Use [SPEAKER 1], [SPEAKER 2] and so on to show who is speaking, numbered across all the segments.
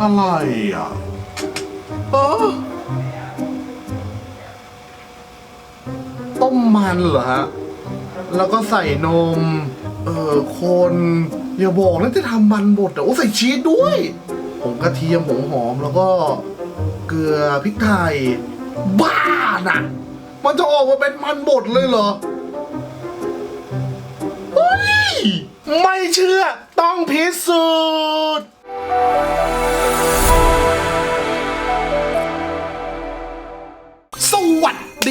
[SPEAKER 1] อะไรอะเออต้มมันเหรอฮะ แล้วก็ใส่นม เออคน อย่าบอกนะจะทำมันบดอะโอ้ใส่ชีสด้วยผงกระเทียมผงหอมแล้วก็เกลือพริกไทย บ้าน่ะ มันจะออกมาเป็นมันบดเลยเหรอเฮ้ย ไม่เชื่อต้องพิสูจน์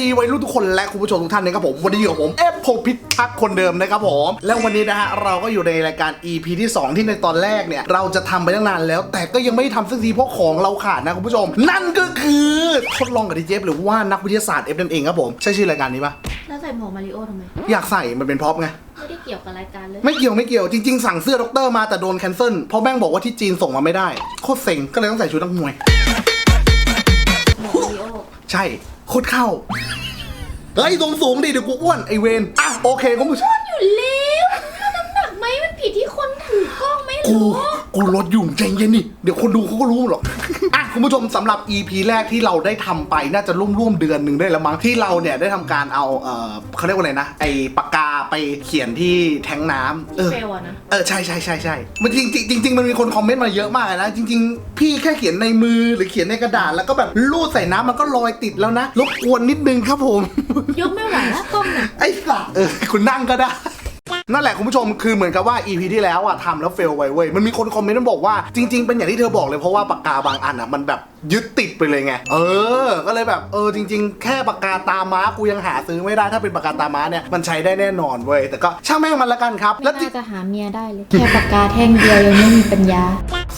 [SPEAKER 1] ดีวัยรุ่นทุกคนและคุณผู้ชมทุกท่านนะครับผมวันนี้อยู่กับผมเอฟพพิทักษ์คนเดิมนะครับผมแล้ววันนี้นะฮะเราก็อยู่ในรายการ EP ที่ 2 ที่ในตอนแรกเนี่ย เราจะทำไปตั้งนานแล้ว แต่ก็ยังไม่ได้ทำสักทีเพราะของเราขาดนะคุณผู้ชม นั่นก็คือทดลองกับดีเจฟหรือว่านักวิทยาศาสตร์เอฟนั่นเองครับผมใช่ชื่อรายการนี้ปะ
[SPEAKER 2] แล้วใส่หมวกมาริโอทำไม
[SPEAKER 1] อยากใส่มันเป็นพร็อพไง
[SPEAKER 2] ไม่ได้เกี่ยวกับรายการเลย
[SPEAKER 1] ไม่เกี่ยวไม่เกี่ยวจริงๆสั่งเสื้อด็อกเตอร์มาแต่โดนแคนเซิลเพราะแม่งบอกว่าที่จีนส่งมาไม่ได้โคตรเซ็งก็เลยต้องใส่ชุดนักมวย
[SPEAKER 2] หมวกมาริโอ
[SPEAKER 1] ใช่ โคตรเข้าเฮ้ยตรงสูงดิเดี๋ยวกูอ้วนไอเวนอะโอเคคุณผู้ชม
[SPEAKER 2] อยู่แล้วถ้าน้ำหนักไหมมันผิดที่คนถือกล้องไม่
[SPEAKER 1] กู
[SPEAKER 2] รู้
[SPEAKER 1] กูลดอยู่ใจเย็นนี่เดี๋ยวคนดูเขาก็รู้หรอกอะ คุณผู้ชมสำหรับ EP แรกที่เราได้ทำไปน่าจะร่วมๆเดือนหนึ่งได้แล้วมั้งที่เราเนี่ยได้ทำการเอาเออเขาเรียกว่าอะไรนะไอปากกาไปเขียนที่แทงน้ำเอ
[SPEAKER 2] ที่
[SPEAKER 1] อ
[SPEAKER 2] เฟลอะนะ
[SPEAKER 1] เออใช่ใช่ใช่ใช่มันจริงจริงจริงๆมันมีคนคอมเมนต์มาเยอะมากเลยนะจริง ๆ พี่แค่เขียนในมือหรือเขียนในกระดาษแล้วก็แบบลูดใส่น้ำมันก็ลอยติดแล้วนะรบกวนนิดนึงครับผม
[SPEAKER 2] ยกไม่ไหวแล้วกล้องน่ะ
[SPEAKER 1] ไอ้สัตว์เออคุณนั่งก็ได้ นั่นแหละคุณผู้ชมคือเหมือนกับว่า EP ที่แล้วอะทำแล้วเฟลไว้เว้ยมันมีคนคอมเมนต์มาบอกว่าจริง ๆ เป็นอย่างที่เธอบอกเลยเพราะว่าปากกาบางอันอะมันแบบยึดติดไปเลยไง เออ ก็เลยแบบเออจริง ๆ แค่ปากกาตาม้ากูยังหาซื้อไม่ได้ถ้าเป็นปากกาตาม้าเนี่ยมันใช้ได้แน่นอนเว้ยแต่ก็ช่างแม่งมันละกันครับ แล้วจริง
[SPEAKER 2] น่าจะหาเมียได้เลย แค่ปากกาแท่งเดียวยังไม่มีปัญญา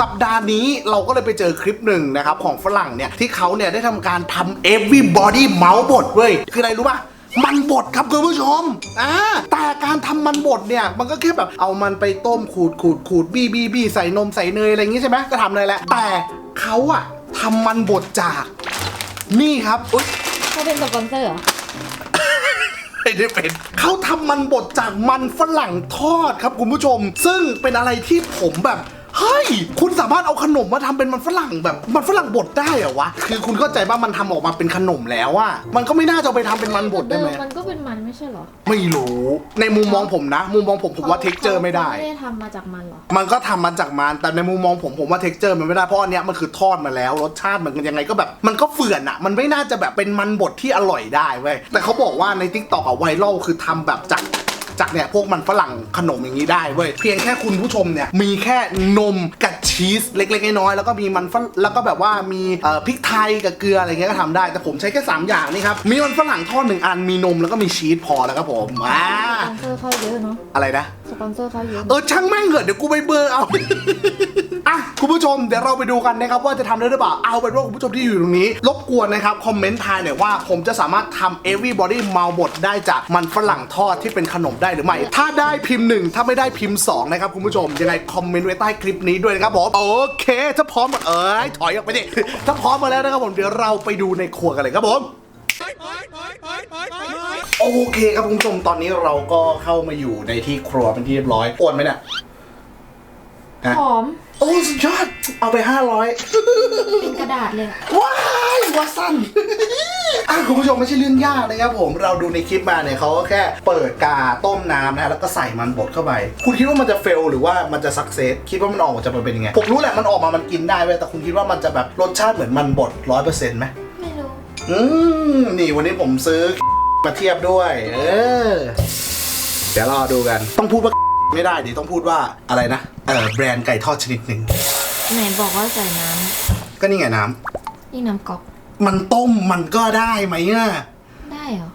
[SPEAKER 1] สัปดาห์นี้เราก็เลยไปเจอคลิปหนึ่งนะครับของฝรั่งเนี่ยที่เขาเนี่ยได้ทำการทำ everybody เมาส์บดเว้ยคืออะไรรู้ป่ะ มันบดครับคุณผู้ชมอ่าแต่การทำมันบดเนี่ยมันก็แค่แบบเอามันไปต้มขูดขูดขูดบี้บี้บี้ใส่นมใส่เนยอะไรอย่างงี้ใช่ไหมก็ทำเลยแหละแต่เขาอะทำมันบดจาก นี่ครับอุ๊ย
[SPEAKER 2] เขาเป็นสปอนเซอร์เหรอ
[SPEAKER 1] ไม่ได้เป็นเขาทำมันบดจากมันฝรั่งทอดครับคุณผู้ชม ซึ่งเป็นอะไรที่ผมแบบเฮ้ย คุณสามารถเอาขนมมาทำเป็นมันฝรั่งแบบมันฝรั่งบดได้เหรอวะ คือคุณเข้าใจว่ามันทำออกมาเป็นขนมแล้วอะมันก็ไม่น่าจะเอาไปทำเป็นมันบดได้ไหม
[SPEAKER 2] เมันก็เป็นมันไม่ใช่เหรอ
[SPEAKER 1] ไม่รู้ ในมุมมองผมนะ มุมมองผมผมว่าเท็กเจอร์ไม่ได้
[SPEAKER 2] ไม่ได้ทำมาจากมันเหรอ
[SPEAKER 1] มันก็ทำมันจากมันแต่ในมุมมองผมผมว่าเท็กเจอร์มันไม่ได้เพราะอันเนี้ยมันคือทอดมาแล้วรสชาติมันยังไงก็แบบ มันก็เฟื่อนอะมันไม่น่าจะแบบเป็นมันบดที่อร่อยได้เว้ยแต่เขาบอกว่าในทิกตอกอะไวรัลคือทำแบบจาก จากเนี่ยพวกมันฝรั่งขนมอย่างนี้ได้เว้ยเพียงแค่คุณผู้ชมเนี่ยมีแค่นมกับชีสเล็กๆน้อยๆแล้วก็มีมันฝรั่งแล้วก็แบบว่ามีเอ่อพริกไทยกับเกลืออะไรเงี้ยก็ทำได้ แต่ผมใช้แค่สามอย่างนี่ครับมีมันฝรั่งทอดหนึ่งอันมีนมแล้วก็มีชีสพอแล้วครับผมอ่า
[SPEAKER 2] สปอนเซอร์เขาเยอะเนาะ
[SPEAKER 1] อะไรนะ
[SPEAKER 2] ส ปอนเซอร์เขาเยอะ
[SPEAKER 1] เออช่างแม่งเหอะเดี๋ยวกูไปเบอร์เอา อะคุณผู้ชมเดี๋ยวเราไปดูกันนะครับว่าจะทำได้หรือเปล่าเอาเป็นว่าคุณผู้ชมที่อยู่ตรงนี้ รบกวนนะครับคอมเมนต์ทายหน่อยว่า ผมจะสามารถทำ everybody เมาบดได้จากมันฝรั่งทอดที่เป็นขนมได้หรือไม่ ถ้าได้พิมพ์หนึ่งถ้าไม่ได้พิมพ์สองนะครับคุณผู้ชมยังไงคอมเมนต์ไว้ใต้คลิปนี้ด้วยนะครับผมโอเค ถ้าพร้อมเอ้ยถอยออกไปดิถ้าพร้อมมาแล้วนะครับผมเดี๋ยวเราไปดูในครัวกันเลยครับผม โอเคครับคุณผู้ชมตอนนี้เราก็เข้ามาอยู่ในที่ครัวเป็นที่เรียบร้อยอ้วนไหมเนี่ยฮะ
[SPEAKER 2] หอม
[SPEAKER 1] โอ้สุดยอด เอาไป
[SPEAKER 2] เป็นกระดาษเลย
[SPEAKER 1] 500ว้ายว่าสั้นอะคุณผู้ชมไม่ใช่เรื่องยากนะครับผมเราดูในคลิปมาเนี่ยเขาก็แค่เปิดกาต้มน้ำนะฮะแล้วก็ใส่มันบดเข้าไป คุณคิดว่ามันจะเฟลหรือว่ามันจะสักเซสคิดว่ามันออกมาจะเป็นยังไงผมรู้แหละมันออกมามันกินได้เว้ยแต่คุณคิดว่ามันจะแบบรสชาติเหมือนมันบดร้อยเปอร์เซ็นต์ไหม
[SPEAKER 2] ไม่รู้
[SPEAKER 1] อืมนี่วันนี้ผมซื้อ มาเทียบด้วย เออ เดี๋ยวรอดูกัน ต้องพูดว่าไม่ได้ดิต้องพูดว่าอะไรนะ เออแบรนด์ไก่ทอดชนิดหนึ่ง
[SPEAKER 2] ไหนบอกว่าใส่น้
[SPEAKER 1] ก็นี่ไงน้ำ
[SPEAKER 2] นี่น้ำก๊อกำ
[SPEAKER 1] มันต้มมันก็ได้ไหมอะ
[SPEAKER 2] ได้เหรอ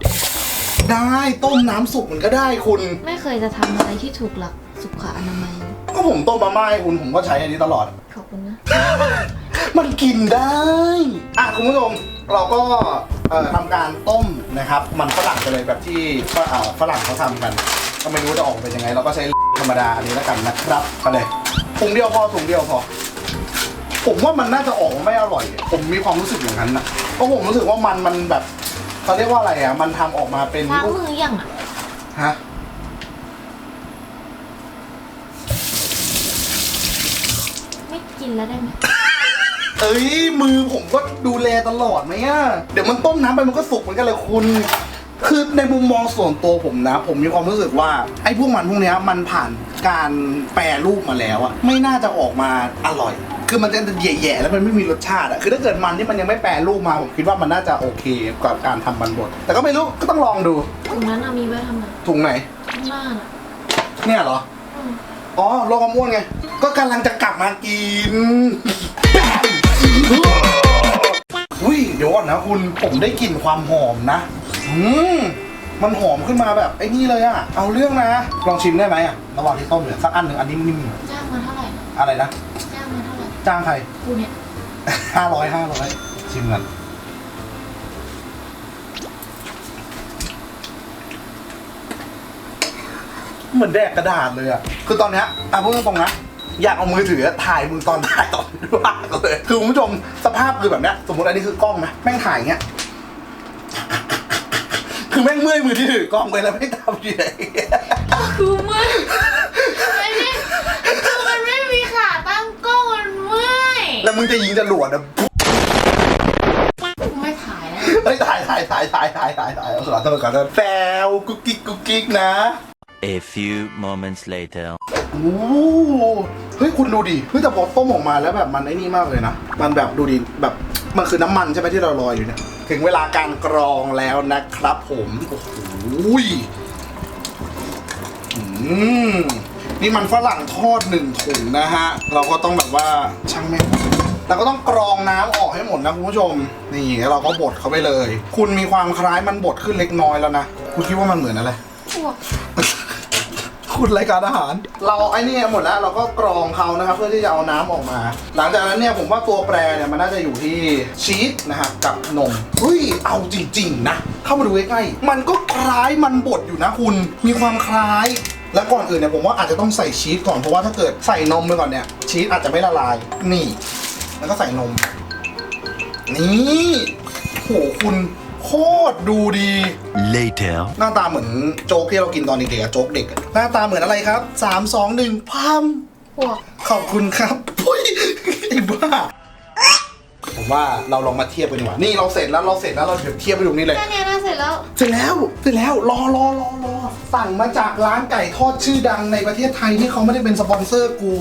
[SPEAKER 1] ได้ต้มน้ำสุกมันก็ได้คุณ
[SPEAKER 2] ไม่เคยจะทำอะไรที่ถูกหลักสุขอนามัย
[SPEAKER 1] ก็ผมต้มมาม่าให้คุณผมก็ใช้อันนี้ตลอด
[SPEAKER 2] ขอบคุณนะ
[SPEAKER 1] มันกินได้ อะคุณผู้ชม เราก็ เอ่อทำการต้มนะครับ มันฝรั่งไปเลยแบบที่ฝเอ่อฝรั่งเขาทำกัน ก็ไม่รู้จะออกเป็นยังไง เราก็ใช้ธรรมดาอันนี้แล้วกันนะครับไปเลยถุงเดียวพอถุงเดียวพอ ผมว่ามันน่าจะออกมาไม่อร่อย ผมมีความรู้สึกอย่างนั้นนะเพราะผมรู้สึกว่ามันมันแบบเขาเรียกว่าอะไรอะ มันทำออกมาเป็น
[SPEAKER 2] ล้างมือยังอะ
[SPEAKER 1] ฮะ
[SPEAKER 2] ไม่กินแล้วได้ไหม
[SPEAKER 1] เอ้ยมือผมก็ดูแลตลอดไหมอะเดี๋ยวมันต้มน้ำไปมันก็สุกเหมือนกันเลยคุณ คือในมุมมองส่วนตัวผมนะ ผมมีความรู้สึกว่าไอ้พวกมันพวกเนี้ยมันผ่านการแปรรูปมาแล้วอะไม่น่าจะออกมาอร่อย คือมันจะแย่ๆแล้วมันไม่มีรสชาติอะคือถ้าเกิดมันที่มันยังไม่แปรรูปมาผมคิดว่ามันน่าจะโอเคกับการทำมันบดแต่ก็ไม่รู้ก็ต้องลองดู
[SPEAKER 2] ถุงนั้นอะมีไว้ทำไม
[SPEAKER 1] ถุงไหน
[SPEAKER 2] ข้างหน้าน่ะ
[SPEAKER 1] เนี่ยเหรอ
[SPEAKER 2] อืม
[SPEAKER 1] อ๋อโลกมะม่วงไง ก็กำลังจะกลับมากิน อุ้ยเดี๋ยวก่อนนะคุณผมได้กลิ่นความหอมนะอืมมันหอมขึ้นมาแบบไอ้นี่เลยอะเอาเรื่องนะ ลองชิมได้ไหมอะระหว่างที่ต้มเนี่ยสักอันหนึ่งอันนี้นิ่ม
[SPEAKER 2] จ้างมาเท่าไหร่นะ
[SPEAKER 1] ๆอะไรนะ
[SPEAKER 2] จ้างมาเท่าไหร่
[SPEAKER 1] จ้างใคร
[SPEAKER 2] กูเนี่ย
[SPEAKER 1] ห้าร้อยห้าร้อยชิมกันเหมือนแดกกระดาษเลยอะคือตอนเนี้ยอะพูดตรงๆนะ อยากเอามือถือถ่ายมึงตอนถ่ายตอนว่างเลยคือคุณผู้ชมสภาพคือแบบเนี้ยสมมติอันนี้คือกล้องไหมแม่งถ่ายอย่างเงี้ยคือแม่งเมื่อยมือที่ถือกล้องไปแล้วไม่ทำยังไง
[SPEAKER 2] กูมึนไม่ได้คือมันไม่มีขาตั้งกล้องมันเมื่อย
[SPEAKER 1] แล้วมึงจะยิงจรวดอะ
[SPEAKER 2] กูไม่ถ่ายแล้ว
[SPEAKER 1] เฮ้ยถ่ายถ่ายถ่ายถ่ายถ่ายถ่ายถ่ายขอโทษขอโทษแซวกุ๊กกิ๊กกุ๊กกิ๊กนะ
[SPEAKER 3] A few moments later.
[SPEAKER 1] โอ้โหเฮ้ยคุณดูดิเฮ้ยแต่พอต้มออกมาแล้วแบบมันไอ้นี่มากเลยนะ มันแบบดูดิแบบมันคือน้ำมันใช่ไหมที่เราลอยอยู่เนี่ย ถึงเวลาการกรองแล้วนะครับผมโอ้โหยอืมนี่มันฝรั่งทอดหนึ่งถุงนะฮะ เราก็ต้องแบบว่าช่างแม่งเราก็ต้องกรองน้ำออกให้หมดนะคุณผู้ชม นี่แล้วเราก็บดเข้าไปเลย คุณมีความคล้ายมันบดขึ้นเล็กน้อยแล้วนะ คุณคิดว่ามันเหมือนอะไร
[SPEAKER 2] อ้วก
[SPEAKER 1] คุณรายการอาหาร เราไอ้นี่หมดแล้วเราก็กรองเขานะครับเพื่อที่จะเอาน้ำออกมา หลังจากนั้นเนี่ยผมว่าตัวแปรเนี่ยมันน่าจะอยู่ที่ชีสนะครับกับนมเฮ้ยเอาจริง ๆ นะ เข้ามาดูใกล้ๆมันก็คล้ายมันบดอยู่นะคุณมีความคล้ายและก่อนอื่นเนี่ยผมว่าอาจจะต้องใส่ชีสก่อนเพราะว่าถ้าเกิดใส่นมไปก่อนเนี่ยชีสอาจจะไม่ละลายนี่ แล้วก็ใส่นม นี่โหคุณโค ตรดูดี
[SPEAKER 3] Later.
[SPEAKER 1] หน้าตาเหมือนโจ๊กที่เรากินตอนเด็กๆอะโจ๊กเด็กอะหน้าตาเหมือนอะไรครับสามสองหนึ่งพัม
[SPEAKER 2] อ้วก
[SPEAKER 1] ขอบคุณครับพุ้ยไอ้บ้า ผมว่าเราลองมาเทียบกันดีกว่า นี่เราเสร็จแล้วเราเสร็จแล้วเราเดี๋ยวเทียบไปตรงนี้เลย
[SPEAKER 2] แค่เนี้ยนะเสร็จแล้ว
[SPEAKER 1] เสร็จแล้วเสร็จแล้วรอรอรอรอสั่งมาจากร้านไก่ทอดชื่อดังในประเทศไทยที่เขาไม่ได้เป็นสปอนเซอร์กู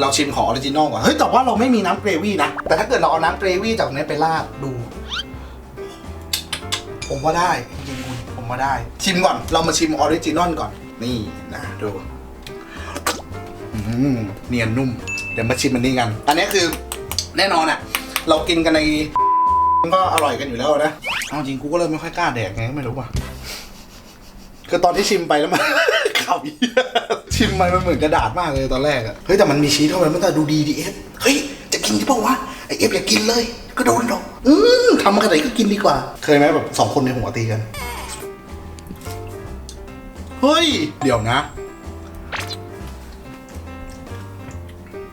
[SPEAKER 1] เราชิมของออริจินอลก่อน เฮ้ย แต่ว่าเราไม่มีน้ำเกรวี่นะ แต่ถ้าเกิดเราเอาน้ำเกรวี่จากนี้ไปราดดู ผมว่าได้จริงคุณผมว่าได้ ชิมก่อนเรามาชิมออริจินอลก่อน นี่นะดูอืมเนียนนุ่ม เดี๋ยวมาชิมอันนี้กัน อันนี้คือแน่นอนอะเรากินกันในก็อร่อยกันอยู่แล้วนะเอาจริงกูก็เริ่มไม่ค่อยกล้าแดกไงไม่รู้ว่ะคือตอนที่ชิมไปแล้วมันข่าวเหี้ยชิมไปมันเหมือนกระดาษมากเลยตอนแรกอะเฮ้ยแต่มันมีชีสเข้าไปมันก็ดูดีดีเอฟเฮ้ยจะกินหรือเปล่าวะ ไอเอฟอย่ากินเลย ก็โดนหรอกอืมทำมาขนาดไหนก็กินดีกว่า เคยไหมแบบสองคนในหัวตีกัน เฮ้ย เดี๋ยวนะ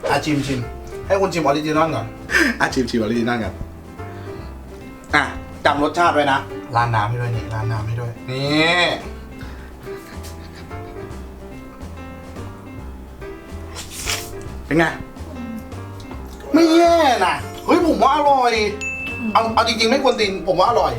[SPEAKER 1] อาชิมชิม ให้คุณชิมออริจินอลก่อนอาชิมชิมออริจินอลก่อนอะจำรสชาติไว้นะร้านน้ำให้ด้วยนี่ร้านน้ำให้ด้วย นี่เป็นไง ไม่แย่นะเฮ้ยผมว่าอร่อย เอาเอาจริงๆไม่ควรตินผมว่าอร่อย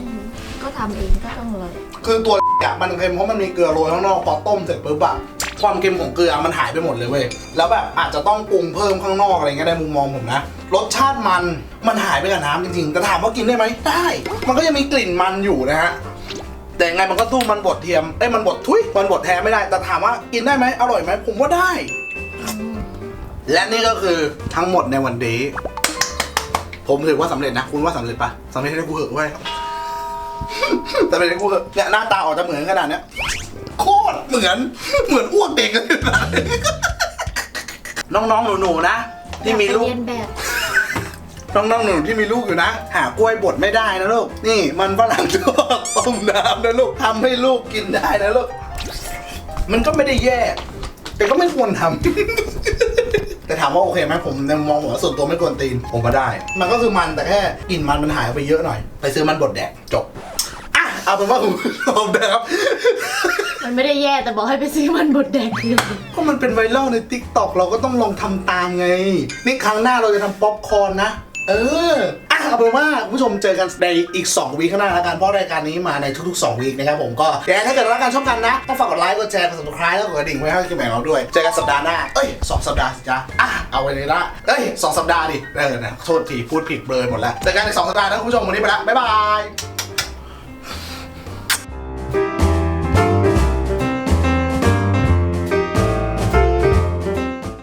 [SPEAKER 2] อืมก็ทำเองก็ต้องอร่อย
[SPEAKER 1] คือตัว อะมันเค็มเพราะมันมีเกลือโรยข้างนอกพอต้มเสร็จปุ๊บอะความเค็มของเกลือมันหายไปหมดเลยเว้ยแล้วแบบอาจจะต้องปรุงเพิ่มข้างนอกอะไรเงี้ยในมุมมองผมนะรสชาติมันมันหายไปกับน้ำจริงๆแต่ถามว่ากินได้ไหมได้ มันก็ยังมีกลิ่นมันอยู่นะฮะแต่ยังไงมันก็สู้มันบดเทียมเอ้ยมันบดทุยมันบดแท้ไม่ได้ แต่ถามว่ากินได้ไหมอร่อยไหมผมว่าได้ และนี่ก็คือทั้งหมดในวันนี้ ผมถือว่าสำเร็จนะ คุณว่าสำเร็จปะสำเร็จให้กูเหอะเว้ยแต่เป็นกูเหอะเนี่ยหน้าตาออกจะเหมือนขนาดเนี้ยโคตรเหมือน เหมือนอ้วกเด็กเลยนะน้องๆหนูๆนะ ที่มีลูก
[SPEAKER 2] เรียนแบบ
[SPEAKER 1] น้องๆหนูๆที่มีลูกอยู่นะ หากล้วยบดไม่ได้นะลูก นี่มันฝรั่งทอดต้มน้ำนะลูกทำให้ลูกกินได้นะลูก มันก็ไม่ได้แย่ แต่ก็ไม่ควรทำแต่ ถามว่าโอเคไหมผมในมุมมองผมว่าส่วนตัวไม่ควรตีน ผมก็ได้ มันก็คือมันแต่แค่กลิ่นมันมันหายไปเยอะหน่อย ไปซื้อมันบดแดกจบอะเอาเป็นว่าคุณผู้ชมนะครับ
[SPEAKER 2] มันไม่ได้แย่แต่บอกให้ไปซื้อมันบดแดงคืออะไร
[SPEAKER 1] ก็มันเป็นไวรัลใน t ิ k t o k เราก็ต้องลองทำตามไง นี่ครั้งหน้าเราจะทำป๊อปคอร์นนะ เอออะ เอาเป็นว่าคุณผู้ชมเจอกันในอีก 2 วีคข้างหน้าแล้วกันเพราะรายการนี้มาในทุกๆ 2 วีคนะครับผมก็เดี๋ยวถ้าเกิดรักกันชอบกันนะต้องฝากกดไลค์กดแชร์กด subscribe แล้วกดกระดิ่งไว้ให้กินแม่เราด้วย เจอกันสัปดาห์หน้าเอ้ยสองสัปดาห์สิจ้าอะเอาไว้เลยละเอ้ยสองสัปดาห์ดิเออนะโทษทีพูดผิดเบลอหมดแล้วเจอกันในสองสัปดาห์นะคุณผู้ชมวันนี้ไปละบ๊ายบาย